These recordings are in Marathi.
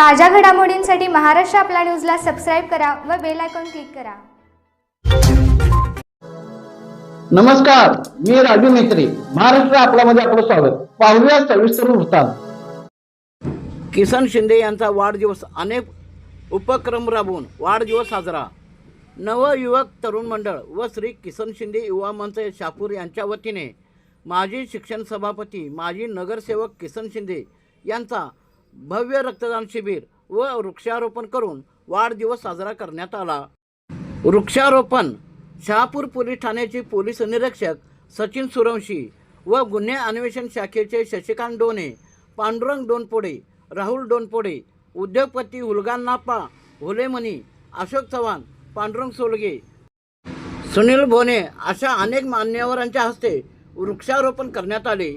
ताज्या घडामोडींसाठी महाराष्ट्र आपला न्यूजला सबस्क्राईब करा व बेल आयकॉन क्लिक करा. नमस्कार मी राजू मेत्री महाराष्ट्र आपल्यामध्ये आपलं स्वागत. पाहूया सविस्तर वृत्तांत. किसन शिंदे यांचा वाढदिवस अनेक उपक्रम राबवून वाढदिवस साजरा. नवयुवक तरुण मंडळ व श्री किसन शिंदे युवा मंच शापूर यांच्या वतीने माजी शिक्षण सभापती माजी नगरसेवक किसन शिंदे यांचा भव्य रक्तदान शिबिर व वृक्षारोपण करून वाढदिवस साजरा करण्यात आला. वृक्षारोपण शहापूर पोलीस ठाण्याचे पोलीस निरीक्षक सचिन सुरवशी व गुन्हे अन्वेषण शाखेचे शशिकांत डोने पांडुरंग डोनपोडे राहुल डोनपोडे उद्योगपती हुलगान नापा हुलेमणी अशोक चव्हाण पांडुरंग सोलगे सुनील भोने अशा अनेक मान्यवरांच्या हस्ते वृक्षारोपण करण्यात आले.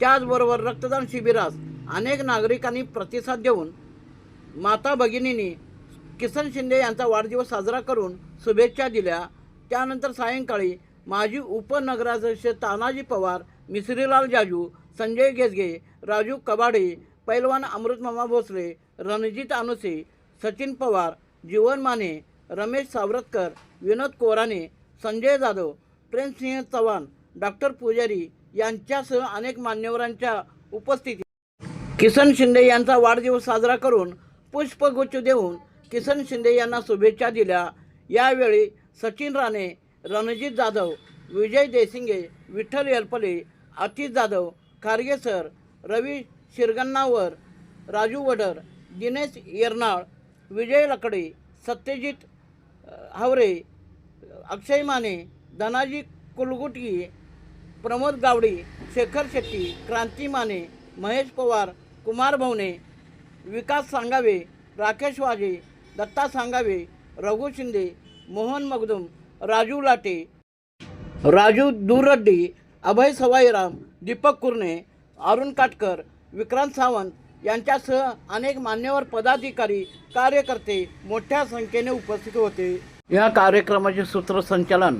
त्याचबरोबर रक्तदान शिबिरास अनेक नागरिकांनी प्रतिसाद देऊन माता भगिनींनी किसन शिंदे यांचा वाढदिवस साजरा करून शुभेच्छा दिल्या. त्यानंतर सायंकाळी माजी उपनगराध्यक्ष तानाजी पवार मिश्रीलाल जाजू संजय गेजगे राजू कबाडे पैलवान अमृतमामा भोसले रणजित अनुसे सचिन पवार जीवन माने रमेश सावरतकर विनोद कोराने संजय जाधव प्रेमसिंह चव्हाण डॉक्टर पुजारी यांच्यासह अनेक मान्यवरांच्या उपस्थितीत किसन शिंदे यांचा वाढदिवस साजरा करून पुष्पगुच्छ देऊन किसन शिंदे यांना शुभेच्छा दिल्या. यावेळी सचिन राणे रणजित जाधव विजय देसिंगे विठ्ठल येलपले आतिश जाधव खारगे सर रवी शिरगन्नावर राजू वडर दिनेश येरनाळ विजय लकडे सत्यजित हावरे अक्षय माने धनाजी कुलगुटी प्रमोद गावडे शेखर शेट्टी क्रांती माने महेश पवार कुमार भवने विकास सांगावे राकेश वाजे दत्ता सांगावे रघु शिंदे मोहन मगदुम राजू लाटे राजू दूरड्डी अभय सवाईराम दीपक कुर्णे अरुण काटकर विक्रांत सावंत यांच्यासह अनेक मान्यवर पदाधिकारी कार्यकर्ते मोठ्या संख्येने उपस्थित होते. या कार्यक्रमाचे सूत्रसंचालन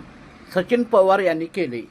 सचिन पवार यांनी केले.